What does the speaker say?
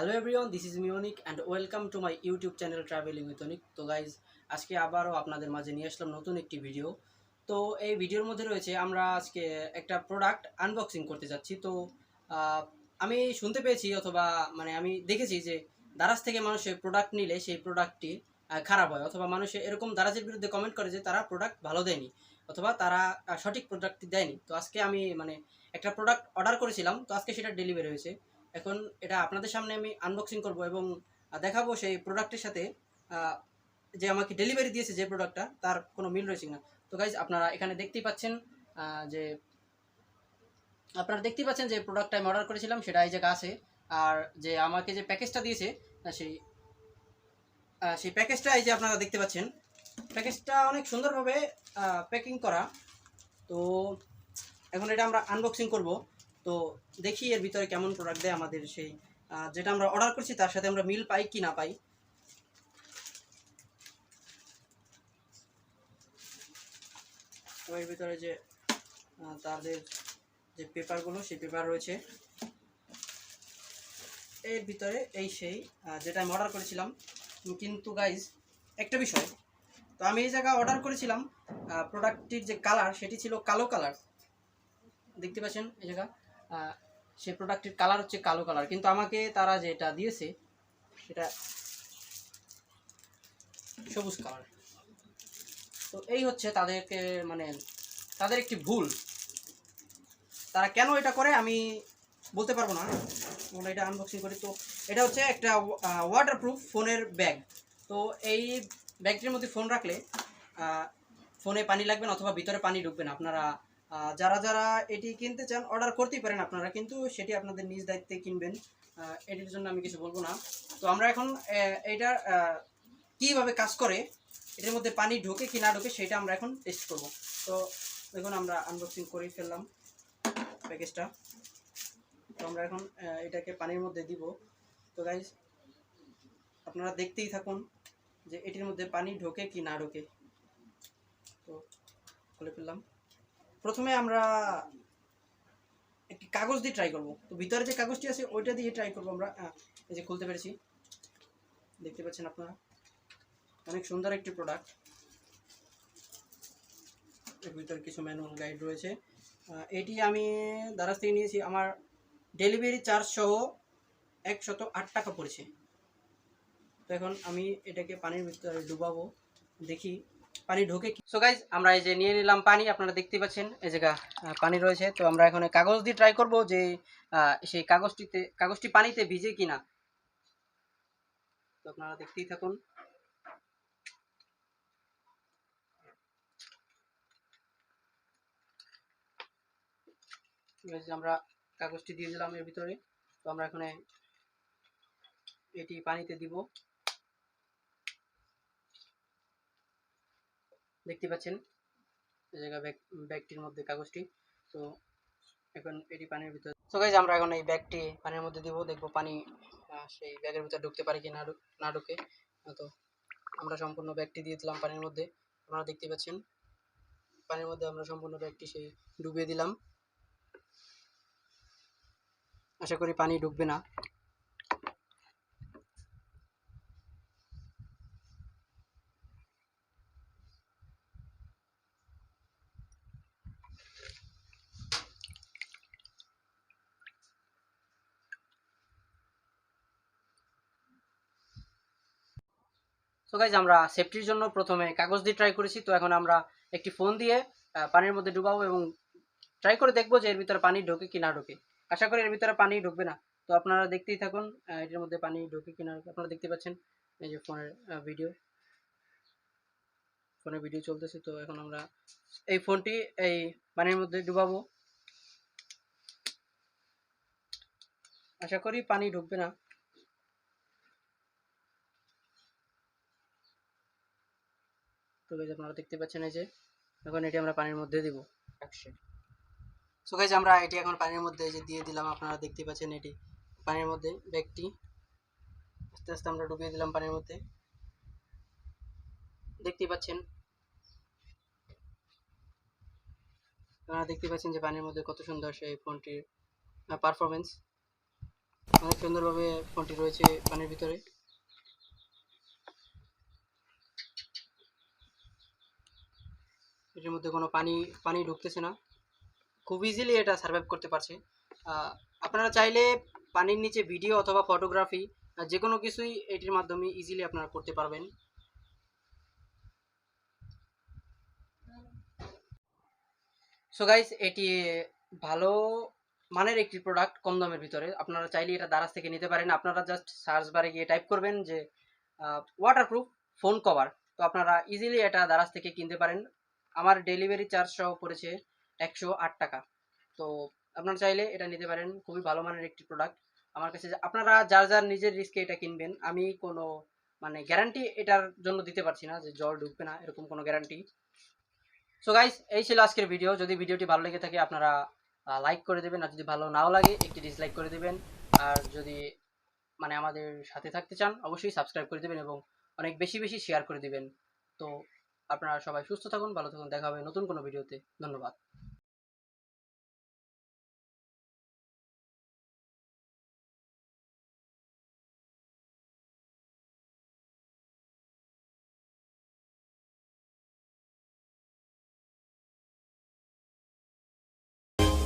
Hello everyone this is Munich and welcome to my YouTube channel travelling with Anik তো guys আজকে আবারও আপনাদের মাঝে নিয়ে আসলাম নতুন একটি ভিডিও তো এই ভিডিওর মধ্যে রয়েছে আমরা আজকে একটা প্রোডাক্ট আনবক্সিং করতে যাচ্ছি। তো আমি শুনতে পেয়েছি অথবা মানে আমি দেখেছি যে দারাজ থেকে মানুষের প্রোডাক্ট নিলে সেই প্রোডাক্টটি খারাপ হয়। অথবা মানুষে এরকম দারাজের বিরুদ্ধে কমেন্ট করে যে তারা প্রোডাক্ট ভালো দেয়নি অথবা তারা সঠিক প্রোডাক্টটি দেয়নি। তো আজকে আমি মানে একটা প্রোডাক্ট অর্ডার করেছিলাম। তো আজকে সেটা ডেলিভারি হয়েছে। এখন এটা আপনাদের সামনে আমি আনবক্সিং করব এবং দেখাবো সেই প্রোডাক্টের সাথে যে আমাকে ডেলিভারি দিয়েছে যে প্রোডাক্টটা তার কোনো মিল রয়েছে না তো গাইজ আপনারা এখানে দেখতেই পাচ্ছেন যে আপনারা দেখতেই পাচ্ছেন যে প্রোডাক্টটা আমি অর্ডার করেছিলাম, সেটা এই জায়গা আছে আর যে আমাকে যে প্যাকেজটা দিয়েছে সেই সেই প্যাকেজটা এই যে আপনারা দেখতে পাচ্ছেন। প্যাকেজটা অনেক সুন্দরভাবে প্যাকিং করা। তো এখন এটা আমরা আনবক্সিং করব। তো দেখি এর ভিতরে কেমন প্রোডাক্ট দেয় আমাদের সেই যেটা আমরা অর্ডার করছি, তার সাথে আমরা মিল পাই কি না পাই এর ভিতরে যে তাদের যে পেপারগুলো সেই পেপার রয়েছে। এর ভিতরে এই সেই যেটা আমি অর্ডার করেছিলাম। কিন্তু গাইজ একটা বিষয়, তো আমি এই জায়গা অর্ডার করেছিলাম প্রোডাক্টটির যে কালার সেটি ছিল কালো কালার দেখতে পাচ্ছেন এই জায়গা? সেই প্রোডাক্টের কালার হচ্ছে কালো কালার কিন্তু আমাকে তারা যেটা দিয়েছে, সেটা সবুজ কালার তো এই হচ্ছে তাদেরকে মানে তাদের একটি ভুল। তারা কেন এটা করে আমি বলতে পারব না আমরা এটা আনবক্সিং করি। তো এটা হচ্ছে একটা ওয়াটারপ্রুফ ফোনের ব্যাগ তো এই ব্যাগটির মধ্যে ফোন রাখলে ফোনে পানি লাগবে না অথবা ভিতরে পানি ঢুকবে না। আপনারা যারা যারা এটি কিনতে চান অর্ডার করতেই পারেন আপনারা, কিন্তু সেটি আপনাদের নিজ দায়িত্বে কিনবেন। এটির জন্য আমি কিছু বলব না। তো আমরা এখন এটা কীভাবে কাজ করে, এটার মধ্যে পানি ঢোকে কি না ঢোকে সেটা আমরা এখন টেস্ট করব। তো দেখুন, আমরা আনবক্সিং করেই ফেললাম প্যাকেজটা তো আমরা এখন এটাকে পানির মধ্যে দিব। তো গাইজ আপনারা দেখতেই থাকুন যে এটির মধ্যে পানি ঢোকে কি না ঢোকে। তো খুলে ফেললাম। প্রথমে আমরা একটি কাগজ দিয়ে ট্রাই করব। তো ভিতরে যে কাগজটি আছে, ওইটা দিয়ে ট্রাই করব আমরা। এই যে খুলতে পেরেছি। দেখতে পাচ্ছেন আপনারা? অনেক সুন্দর একটি প্রোডাক্টের ভিতরে কিছু ম্যানুয়াল গাইড রয়েছে। এটি আমি দারাজ থেকে নিয়েছি। আমার ডেলিভারি চার্জ সহ একশত আট টাকা পড়েছে। তো এখন আমি এটাকে পানির ভিতরে ডুবাবো। দেখি পানি ঢোকে সো গাইজ আমরা এই যে নিয়ে নিলাম পানি, আপনারা দেখতে পাচ্ছেন, এই জায়গা পানি রয়েছে। তো আমরা এখন কাগজ দিয়ে ট্রাই করব যে সেই কাগজটিতে, কাগজটি পানিতে ভিজে কিনা। তো আপনারা দেখতেই থাকুন। আমরা কাগজটি দিয়ে দিলাম এর ভিতরে। তো আমরা এখানে এটি পানিতে দিব। দেখতে পাচ্ছেন, এই জায়গা ব্যাগ, ব্যাগটির মধ্যে কাগজটি। তো এখন এটি পানির ভিতরে। তো গাইজ আমরা এখন এই ব্যাগটি পানির মধ্যে দিব, দেখব পানি সেই ব্যাগের ভিতরে ঢুকতে পারে কি না ঢুক- তো আমরা সম্পূর্ণ ব্যাগটি দিয়ে দিলাম পানির মধ্যে। আপনারা দেখতে পাচ্ছেন, পানির মধ্যে আমরা সম্পূর্ণ ব্যাগটি সেই ডুবিয়ে দিলাম। আশা করি পানি ঢুকবে না। তো গাইজ আমরা সেফটির জন্য প্রথমে কাগজ দিয়ে ট্রাই করেছি। তো এখন আমরা একটি ফোন দিয়ে পানির মধ্যে ডুবাবো এবং ট্রাই করে দেখব যে এর ভিতরে পানি ঢোকে কি না ঢোকে। আশা করি এর ভিতরে পানি ঢুকবে না। তো আপনারা দেখতেই থাকুন এটার মধ্যে পানি ঢোকে কি না আপনারা দেখতে পাচ্ছেন এই যে ফোনের ভিডিও ফোনে ভিডিও চলতেছে। তো এখন আমরা এই ফোনটি এই পানির মধ্যে ডুবাবো। আশা করি পানি ঢুকবে না। তো guys, আপনারা দেখতে পাচ্ছেন এই যে, এখন এটি আমরা পানির মধ্যে দিব। সো গাইজ আমরা এটি এখন পানির মধ্যে যে দিয়ে দিলাম, আপনারা দেখতে পাচ্ছেন এটি। পানির মধ্যে ব্যাগটি, আস্তে আস্তে আমরা ডুবিয়ে দিলাম পানির মধ্যে। দেখতেই পাচ্ছেন। আপনারা দেখতে পাচ্ছেন যে পানির মধ্যে কত সুন্দর সেই ফোনটির পারফরমেন্স অনেক সুন্দরভাবে ফোনটি রয়েছে পানির ভিতরে। এটার মধ্যে কোনো পানি পানি ঢুকতেছে না। খুব ইজিলি এটা সার্ভাইভ করতে পারছে। আপনারা চাইলে পানির নিচে ভিডিও অথবা ফটোগ্রাফি যে কোনো কিছুই এটির মাধ্যমে ইজিলি আপনারা করতে পারবেন। সো গাইস এটি ভালো মানের একটি প্রোডাক্ট কম দামের ভিতরে। আপনারা চাইলে এটা দারাজ থেকে নিতে পারেন। আপনারা জাস্ট সার্চ বারে গিয়ে টাইপ করবেন যে ওয়াটারপ্রুফ ফোন কভার তো আপনারা ইজিলি এটা দারাজ থেকে কিনতে পারেন। আমার ডেলিভারি চার্জ সহ পড়েছে একশো আট টাকা। তো আপনারা চাইলে এটা নিতে পারেন, খুবই ভালো মানের একটি প্রোডাক্ট আমার কাছে আপনারা যার যার নিজের রিস্কে এটা কিনবেন, আমি কোনো মানে গ্যারান্টি এটার জন্য দিতে পারছি না যে জল ঢুকবে না, এরকম কোনো গ্যারান্টি সো গাইস এই ছিল আজকের ভিডিও যদি ভিডিওটি ভালো লেগে থাকে, আপনারা লাইক করে দেবেন, আর যদি ভালো নাও লাগে, একটি ডিসলাইক করে দেবেন। আর যদি মানে আমাদের সাথে থাকতে চান, অবশ্যই সাবস্ক্রাইব করে দেবেন এবং অনেক বেশি বেশি শেয়ার করে দেবেন। তো আপনারা সবাই সুস্থ থাকুন ভালো থাকুন দেখা হবে নতুন কোনো ভিডিওতে। ধন্যবাদ।